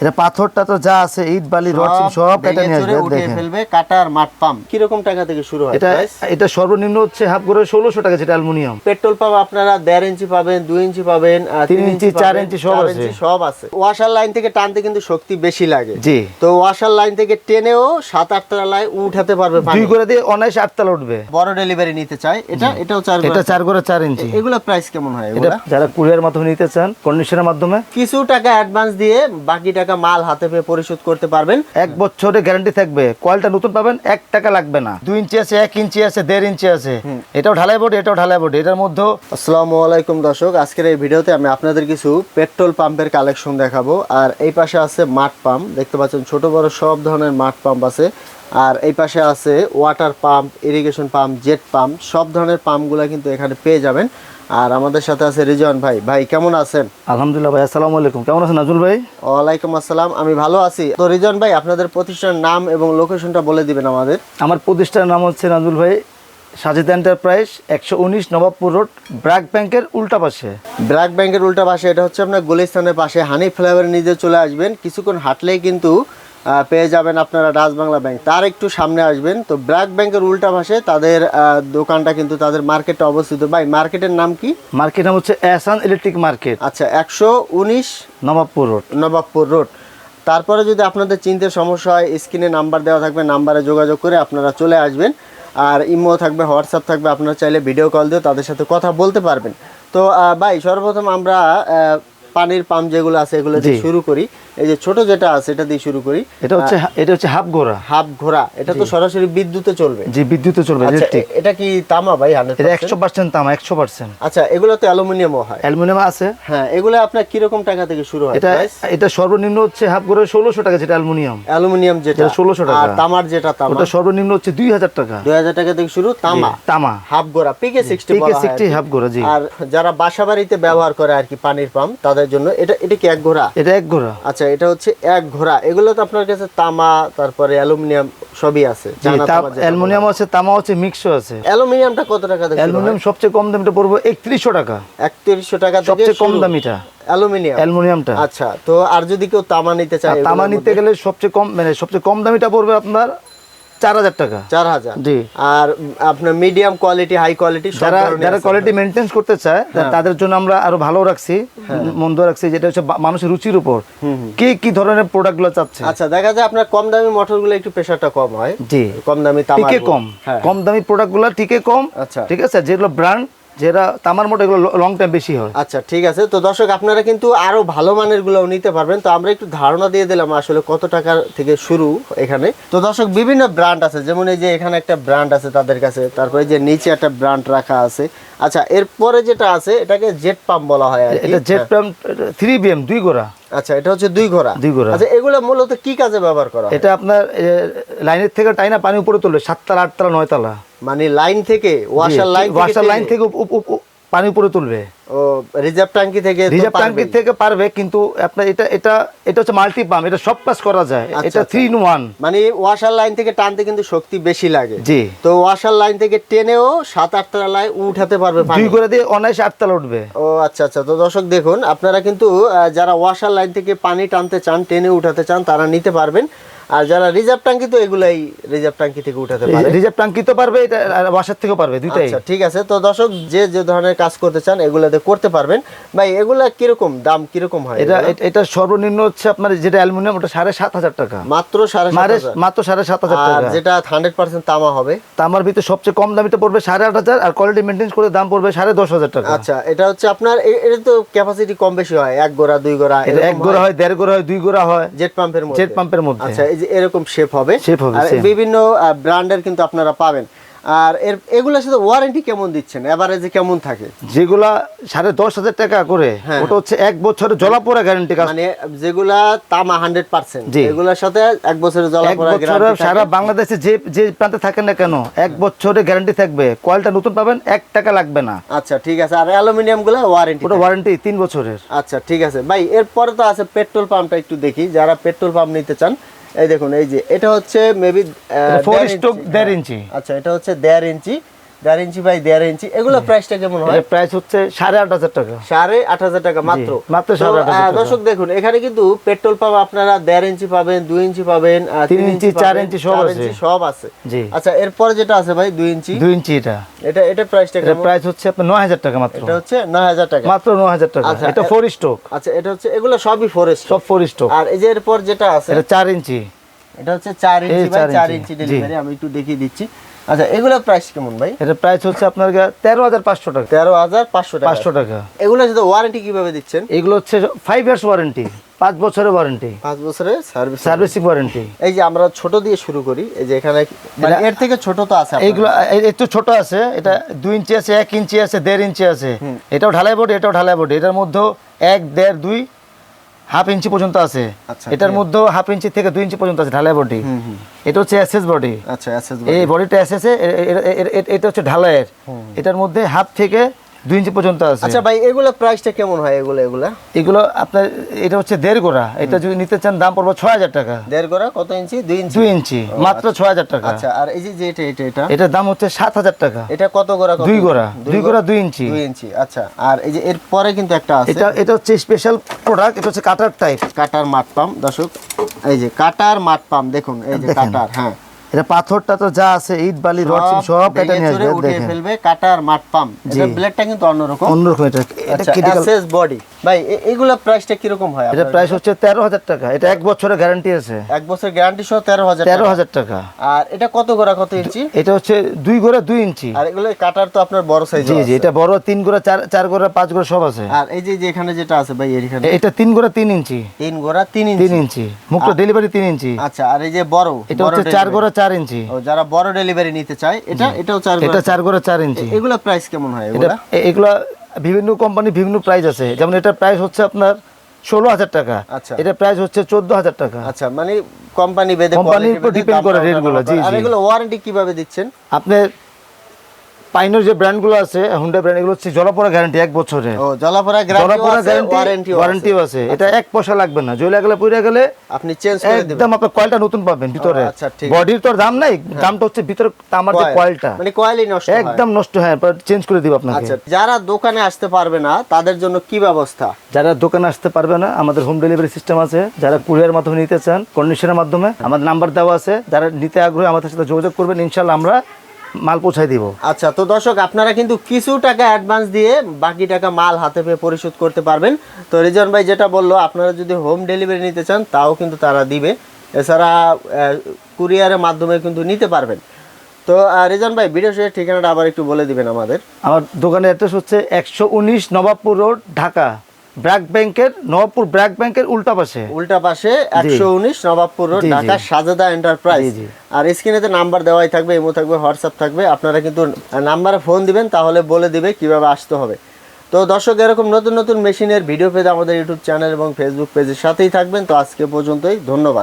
এটা পাথরটা তো যা আছে ইট বালি রড সব কেটে ভেঙে নিয়ে আসবে দেখেন। ফেলবে কাটার মাঠ পাম্প। কীরকম টাকা থেকে শুরু হয় এটা এটা সর্বনিম্ন হচ্ছে হাফ করে ষোলোশো টাকা যেটা অ্যালুমিনিয়াম। পেট্রোল পাম্প আপনারা দেড় ইঞ্চি পাবেন দুই ইঞ্চি পাবেন আহ, তিন তিন ইঞ্চি, চার ইঞ্চি সব আছে। সব আছে। ওয়াশার লাইন থেকে টানতে কিন্তু শক্তি বেশি লাগে। জি। তো ওয়াশার লাইন থেকে টেনেও সাত আট তলায় উঠাতে পারবে পানি। দুই করে দিয়ে অনায়াসে আটতলা উঠবে। বড় ডেলিভারি নিতে চাই এটা এটাও চার এটা চার করে চার ইঞ্চি। এগুলো প্রাইস কেমন হয় এগুলা? যারা কুরিয়ার মাধ্যমে নিতে চান কন্ডিশনের মাধ্যমে। কিছু টাকা অ্যাডভান্স দিয়ে বাকি টাকা মাল হাতে পেয়ে পরিশোধ করতে পারবেন। এক বছরের গ্যারান্টি থাকবে। কয়েলটা নতুন পাবেন এক টাকা লাগবে না। দুই ইঞ্চি আছে এক ইঞ্চি আছে দেড় ইঞ্চি আছে। এটাও ঢালাই বোর্ড এটাও ঢালাই বোর্ড এটার মধ্যেও আসসালামু আলাইকুম দর্শক আজকের এই ভিডিওতে আমি আপনাদের কিছু পেট্রোল পাম্পের কালেকশন দেখাবো। আর এই পাশে আছে মাঠ পাম্প দেখতে পাচ্ছেন ছোট বড় সব ধরনের মাঠ পাম্প আছে। আর এই পাশে আছে water pump irrigation pump jet pump সব ধরনের পাম্পগুলো কিন্তু এখানে পেয়ে যাবেন। আর আমাদের সাথে আছে রিজন ভাই। ভাই কেমন আছেন? আলহামদুলিল্লাহ ভাই আসসালামু আলাইকুম। কেমন আছেন নাজুল ভাই? ওয়ালাইকুম আসসালাম আমি ভালো আছি। তো রিজন ভাই আপনাদের প্রতিষ্ঠানের নাম এবং লোকেশনটা বলে দিবেন আমাদের। আমার প্রতিষ্ঠানের নাম হচ্ছে নাজুল ভাই সাজিদ এন্টারপ্রাইজ একশো উনিশ নবাবপুর রোড ব্র্যাক ব্যাংকের উল্টা পাশে। ব্র্যাক ব্যাংকের উল্টা পাশে এটা হচ্ছে আপনার গুলিস্তানের পাশে। হানি ফ্লেভারের নিজে চলে আসবেন। কিছুক্ষণ হাঁটলেই কিন্তু পেয়ে যাবেন আপনারা রাজবাংলা ব্যাংক। তার একটু সামনে আসবেন। তো ব্র্যাক ব্যাংকের উল্টা পাশে তাদের দোকানটা কিন্তু তাদের মার্কেটটা অবস্থিত। ভাই মার্কেটের নাম কি? মার্কেট নাম হচ্ছে এহসান ইলেকট্রিক মার্কেট। আচ্ছা একশো উনিশ নবাবপুর রোড। নবাবপুর রোড। তারপরে যদি আপনাদের চিনতে সমস্যা হয় স্ক্রিনে নাম্বার দেওয়া থাকবে নাম্বারে যোগাযোগ করে আপনারা চলে আসবেন। আর ইমো থাকবে হোয়াটসঅ্যাপ থাকবে আপনারা চাইলে ভিডিও কল দিয়ে তাদের সাথে কথা বলতে পারবেন। তো ভাই সর্বপ্রথম আমরা পানির পাম্প যেগুলো আছে এগুলো দিয়ে শুরু করি। এই যে ছোট যেটা আছে এটা দিয়ে শুরু করি। এটা হচ্ছে এটা হচ্ছে হাফ গোড়া হাফ ঘোড়া। এটা তো সরাসরি বিদ্যুতে চলবে। যে বিদ্যুতে চলবে আচ্ছা ইলেকট্রিক। এ- এটা কি তামা ভাই হান্ড্রেড এটা একশো পার্সেন্ট তামা একশো পার্সেন্ট। আচ্ছা এগুলো তো অ্যালুমিনিয়ামও হয়। অ্যালুমিনিয়াম আছে। হ্যাঁ এগুলো আপনার কীরকম টাকা থেকে শুরু হয় এটা এটা সর্বনিম্ন হচ্ছে হাফ গোড়া ষোলোশো টাকা যেটা অ্যালুমিনিয়াম। অ্যালুমিনিয়াম যেটা। যেটা 1600 টাকা। আর তামার যেটা তামা। ওটা সর্বনিম্ন হচ্ছে দুই হাজার টাকা। দুই হাজার টাকা থেকে শুরু তামা। তামা। হাফ গোড়া PK sixty PK sixty half গোড়া জি। আর যারা বাসা বাড়িতে ব্যবহার করে আর কি পানির পাম্প তাদের জন্য এটা এটা কি এক ঘোড়া? এটা এক গোড়া আচ্ছা এটা হচ্ছে এক ঘোড়া। এগুলো তো আপনার কাছে তামা তারপরে অ্যালুমিনিয়াম সবই আছে। অ্যালুমিনিয়াম আছে তামা আছে মিক্সও আছে। অ্যালুমিনিয়ামটা কত টাকা অ্যালুমিনিয়াম সবচেয়ে কম দামটা পড়ব একত্রিশশো টাকা। একত্রিশশো টাকা সবচেয়ে কম। দামিটা। অ্যালুমিনিয়াম। অ্যালুমিনিয়ামটা। আচ্ছা তো আর যদি কেউ তামা নিতে চায় তামা নিতে গেলে সবচেয়ে কম মানে সবচেয়ে কম দামিটা পড়বে আপনার চার হাজার টাকা। চার হাজার। জি। আর আপনার মিডিয়াম কোয়ালিটি হাই কোয়ালিটি যারা যারা কোয়ালিটি মেনটেন করতে চায় হ্যাঁ। তাদের জন্য আমরা আরও ভালো রাখছি মন্দ রাখছি যেটা হচ্ছে মানুষের রুচির উপর। কি কি ধরনের প্রোডাক্টগুলো চাচ্ছে? আচ্ছা দেখা যায় আপনার কম দামি মোটরগুলো একটু প্রেসারটা কম হয়। জি। কম দামি তামার টিকে কম। হ্যাঁ। কম দামি প্রোডাক্টগুলো টিকে কম। আচ্ছা। ঠিক আছে? যেগুলো ব্র্যান্ড যেটা তামার মোটা এগুলো লং টাইম বেশি হয়। আচ্ছা ঠিক আছে। তো দর্শক আপনারা কিন্তু আরও ভালো মানেরগুলো নিতে পারবেন। তো আমরা একটু ধারণা দিয়ে দিলাম আসলে কত টাকা থেকে শুরু এখানে। তো দর্শক বিভিন্ন ব্র্যান্ড আছে। যেমন এই যে এখানে একটা ব্র্যান্ড আছে তাদের কাছে। তারপরে যে নিচে একটা ব্র্যান্ড রাখা আছে। আচ্ছা এরপরে যেটা আছে এটাকে জেট পাম্প বলা হয় আর কি। এটা জেট প্রাম থ্রি বিএম দুই গোড়া আচ্ছা এটা হচ্ছে দুই ঘোড়া। দুই ঘোড়া। আচ্ছা এগুলো মূলত কি কাজে ব্যবহার করা এটা আপনার লাইনের থেকে টাইনা পানি উপরে তুলবে সাততলা আটতলা নয়তলা। মানে লাইন থেকে ওয়াশার লাইন ওয়াশার লাইন থেকে পানি উপরে তুলবে। ও রিজার্ভ ট্যাঙ্কি থেকে রিজার্ভ ট্যাঙ্কি থেকে পারবে কিন্তু আপনার এটা এটা এটা হচ্ছে মাল্টি পাম্প এটা সব কাজ করা যায়। আচ্ছা, এটা। থ্রি ইন ওয়ান মানে ওয়াশার লাইন থেকে টানতে কিন্তু শক্তি বেশি লাগে। জি। তো ওয়াশার লাইন থেকে টেনেও সাত আট তলায় উঠাতে পারবে পানি। দুই করে দিয়ে অনায়াসে আটতলা উঠবে। ও আচ্ছা আচ্ছা। তো দর্শক দেখুন আপনারা কিন্তু যারা ওয়াশার লাইন থেকে পানি টানতে চান টেনে উঠাতে চান তারা নিতে পারবেন। আর যারা রিজার্ভ ট্যাঙ্কি তো এগুলাই রিজার্ভ ট্যাঙ্কি থেকে উঠাতে পারে। রিজার্ভ ট্যাঙ্কি তো পারবে এটা ওয়াশার থেকেও পারবে দুইটাই। আচ্ছা ঠিক আছে। তো দর্শক যে যে ধরনের কাজ করতে চান এগুলাতে করতে পারবেন। ভাই এগুলা কীরকম দাম কীরকম হয় এটা এটা- সর্বনিম্ন হচ্ছে আপনার যেটা অ্যালুমিনিয়াম ওটা সাড়ে সাত হাজার টাকা। মাত্র সাড়ে। মাত্র সাড়ে সাত হাজার টাকা। যেটা হান্ড্রেড পার্সেন্ট তামা হবে। তামার ভিতরে সবচেয়ে কম দামিটা পড়বে সাড়ে আট হাজার আর কোয়ালিটি মেনটেন করে দাম পড়বে সাড়ে দশ হাজার টাকা। আচ্ছা এটা হচ্ছে আপনার এটা তো ক্যাপাসিটি কম বেশি হয় এক গোড়া দুই গোড়া এক গোড়া হয়। দেড় গোড়া হয় দুই গোড়া হয় জেট পাম্পের মধ্যে। জেট পাম্পের মধ্যে। আচ্ছা এই যে এরকম শেপ হবে। আর বিভিন্ন ব্র্যান্ডের কিন্তু আপনারা পাবেন। আর এর এগুলোর সাথে ওয়ারেন্টি কেমন দিচ্ছেন? এভারেজে কেমন থাকে? যেগুলা সাড়ে দশ হাজার টাকা করে হ্যাঁ। ওটা হচ্ছে এক বছরের জলাপোড়া গ্যারান্টি কাজ মানে যেগুলা তামা হান্ড্রেড পার্সেন্ট। এগুলোর সাথে এক বছরের জলাপড়া সারা বাংলাদেশে যে যে প্রান্তে থাকেন না কেন এক বছরে গ্যারান্টি থাকবে। কয়েলটা নতুন পাবেন এক টাকা লাগবে না। আচ্ছা ঠিক আছে। আর অ্যালুমিনিয়ামগুলো ওয়ারেন্টি ওটা ওয়ারেন্টি তিন বছরের। আচ্ছা ঠিক আছে। ভাই এরপরে তো আছে পেট্রোল পাম্পটা একটু দেখি। যারা পেট্রোল পাম্প নিতে চান এই দেখুন এই যে এটা হচ্ছে মেবি ফোর স্টক দেড় ইঞ্চি আচ্ছা এটা হচ্ছে দেড় ইঞ্চি দেড় ইঞ্চি বাই দেড় ইঞ্চি এগুলো প্রাইসটা কেমন হয়? প্রাইস হচ্ছে সাড়ে আট হাজার টাকা। সাড়ে আট হাজার টাকা মাত্র? মাত্র। দর্শক দেখুন এখানে কিন্তু পেট্রোল পাম্প আপনারা দেড় ইঞ্চি পাবেন দুই ইঞ্চি পাবেন তিন ইঞ্চি, চার ইঞ্চি সব আছে। সব আছে। আচ্ছা এরপরে যেটা আছে ভাই দুই ইঞ্চি? দুই ইঞ্চি এটা। এটা এটা প্রাইসটা কেমন? প্রাইস হচ্ছে আপনার নয় হাজার টাকা মাত্র। এটা হচ্ছে নয় হাজার টাকা। মাত্র নয় হাজার টাকা। আচ্ছা, এটা ফোর স্টক আচ্ছা এটা হচ্ছে এগুলো সবই ফরেস্ট সব ফোর স্টক আর এই যে এরপর যেটা আছে এটা চার ইঞ্চি। এটা হচ্ছে চার ইঞ্চি বাই চার ইঞ্চি। ডেলিভারি আমি একটু দেখিয়ে দিচ্ছি। আচ্ছা এগুলোর প্রাইস কেমন ভাই? এটা প্রাইস হচ্ছে আপনার তেরো হাজার পাঁচশো টাকা। তেরো হাজার পাঁচশো টাকা। পাঁচশো টাকা। এগুলো যদি ওয়ারেন্টি কীভাবে দিচ্ছেন? এগুলো হচ্ছে ফাইভ ইয়ার্স ওয়ারেন্টি পাঁচ বছরের ওয়ারেন্টি পাঁচ বছরের সার্ভিস সার্ভিসিং ওয়ারেন্টি এই যে আমরা ছোট দিয়ে শুরু করি এই যে এখানে মানে এর থেকে ছোট তো আছে। এইগুলো একটু ছোট আছে এটা দুই ইঞ্চি আছে এক ইঞ্চি আছে দেড় ইঞ্চি আছে। এটাও ঢালাই বোর্ড এটাও ঢালাই বোর্ড এটার মধ্যেও এক দেড় দুই হাফ ইঞ্চি পর্যন্ত আছে। আচ্ছা, এটার মধ্যে হাফ ইঞ্চি থেকে দুই ইঞ্চি পর্যন্ত আছে ঢালাই বডি। এটা হচ্ছে এসএস বডি আচ্ছা এসএস এই বডিটা এসএস এটা হচ্ছে ঢালাইয়ের। এটার মধ্যে হাফ থেকে দুই ইঞ্চি পর্যন্ত আছে। আচ্ছা ভাই এগুলো প্রাইসটা কেমন হয় এগুলো এগুলা? এগুলো আপনার এটা হচ্ছে দেড় গোড়া। এটা যদি নিতে চান দাম পড়বে ছয় হাজার টাকা। দেড় গোড়া কত ইঞ্চি? দুই ইঞ্চি? দুই ইঞ্চি মাত্র ছয় হাজার টাকা। আচ্ছা আর এই যে এটা এটা এটা? এটার দাম হচ্ছে সাত হাজার টাকা। এটা কত গোড়া দুই গোড়া দুই গোড়া? দুই ইঞ্চি। দুই ইঞ্চি আচ্ছা। আর এই যে এর পরে কিন্তু একটা আছে। এটা এটা হচ্ছে স্পেশাল প্রোডাক্ট এটা হচ্ছে কাটার টাইপ কাটার মাঠ পাম্প দর্শক। এই যে কাটার মাঠ পাম্প দেখুন এই যে কাটার হ্যাঁ। এটা পাথরটা তো যা আছে ইট বালি রড সব কেটে নিয়ে আসবে দেখেন। ফেলবে কাটার মাঠ পাম্প। এটা ব্লেডটা কিন্তু অন্যরকম। অন্যরকম এটা এটা আচ্ছা ক্রিটিক্যাল এসএস বডি। ভাই এগুলা প্রাইসটা কীরকম হয় এটা প্রাইস হচ্ছে তেরো হাজার টাকা। এটা এক বছরের গ্যারান্টি আছে। এক বছর গ্যারান্টি সহ তেরো হাজার তেরো হাজার টাকা। আর এটা কত গোড়া কত ইঞ্চি? এটা হচ্ছে দুই গোড়া দুই ইঞ্চি। আর এগুলো কাটার তো আপনার বড় সাইজ জি জি এটা বড় তিন গোড়া চার চার গোড়া পাঁচ গোড়া সব আছে। আর এই যে এখানে যেটা আছে ভাই এখানে? এটা তিন গোড়া তিন ইঞ্চি। তিন গোড়া তিন তিন ইঞ্চি। ইঞ্চি মুখটা ডেলিভারি তিন ইঞ্চি। আচ্ছা আর এই যে বড় এটা হচ্ছে চার গোড়া চার ইঞ্চি। ও যারা বড় ডেলিভারি নিতে চায় এটা এটাও চার এটা চার গোড়া চার ইঞ্চি। এগুলো প্রাইস কেমন হয় এগুলা? এগুলা বিভিন্ন কোম্পানি বিভিন্ন প্রাইস আছে। যেমন এটা প্রাইস হচ্ছে আপনার ষোলো হাজার টাকা। আচ্ছা। এটা প্রাইস হচ্ছে চোদ্দ হাজার টাকা। আচ্ছা মানে কোম্পানি বেদে কোম্পানির উপর ডিপেন্ড করে রেটগুলো জি। এগুলো ওয়ারেন্টি কীভাবে দিচ্ছেন? আপনি পাইনোর যে ব্র্যান্ডগুলো আছে হুন্ডা ব্র্যান্ড এগুলো হচ্ছে জলপরা গ্যারান্টি এক বছরের ও জলাপরা গ্যারান্টি গ্যারান্টি ওয়ারেন্টি ওয়ারেন্টিও আছে। এটা এক পয়সা লাগবে না। জলে গেলে পুড়ে গেলে আপনি চেঞ্জ করে দিবেন। একদম আপনার কয়েলটা নতুন পাবেন ভিতরে। আচ্ছা, ঠিক বডির তো দাম নাই দামটা হচ্ছে ভিতরে তামার যে কয়েলটা মানে কয়েলই নষ্ট হয়। একদম নষ্ট হ্যাঁ চেঞ্জ করে দিব আপনাকে। আচ্ছা যারা দোকানে আসতে পারবে না তাদের জন্য কি ব্যবস্থা? যারা দোকানে আসতে পারবে না আমাদের হোম ডেলিভারি সিস্টেম আছে। যারা কুরিয়ার মাধ্যমে নিতে চান কন্ডিশনের মাধ্যমে আমাদের নাম্বার দেওয়া আছে। যারা নিতে আগ্রহী আমাদের সাথে যোগাযোগ করবেন। ইনশাল্লাহ আমরা মাল পৌঁছাই দিব। আচ্ছা তো দর্শক আপনারা কিন্তু কিছু টাকা অ্যাডভান্স দিয়ে বাকি টাকা মাল হাতে পেয়ে পরিশোধ করতে পারবেন। তো রিজন ভাই যেটা বলল আপনারা যদি হোম ডেলিভারি নিতে চান তাও কিন্তু তারা দিবে। এছাড়া কুরিয়ারের মাধ্যমে কিন্তু নিতে পারবেন। তো রিজন ভাই ভিডিও শেষে ঠিকানাটা আবার একটু বলে দিবেন আমাদের। আমার দোকানের অ্যাড্রেস হচ্ছে একশো উনিশ নবাবপুর রোড ঢাকা। ব্র্যাক ব্যাংকের নবাবপুর ব্র্যাক ব্যাংকের উল্টা পাশে। উল্টা পাশে একশো উনিশ নবাবপুর রোড। ঢাকা সাজেদা এন্টারপ্রাইজ। আর স্ক্রিনেতে নাম্বার দেওয়াই থাকবে ইমো থাকবে হোয়াটসঅ্যাপ থাকবে। আপনারা কিন্তু নাম্বারে ফোন দিবেন তাহলে বলে দিবে কীভাবে আসতে হবে। তো দর্শক এরকম নতুন নতুন মেশিনের ভিডিও পেতে আমাদের ইউটিউব চ্যানেল এবং ফেসবুক পেজের সাথেই থাকবেন। তো আজকে পর্যন্তই ধন্যবাদ।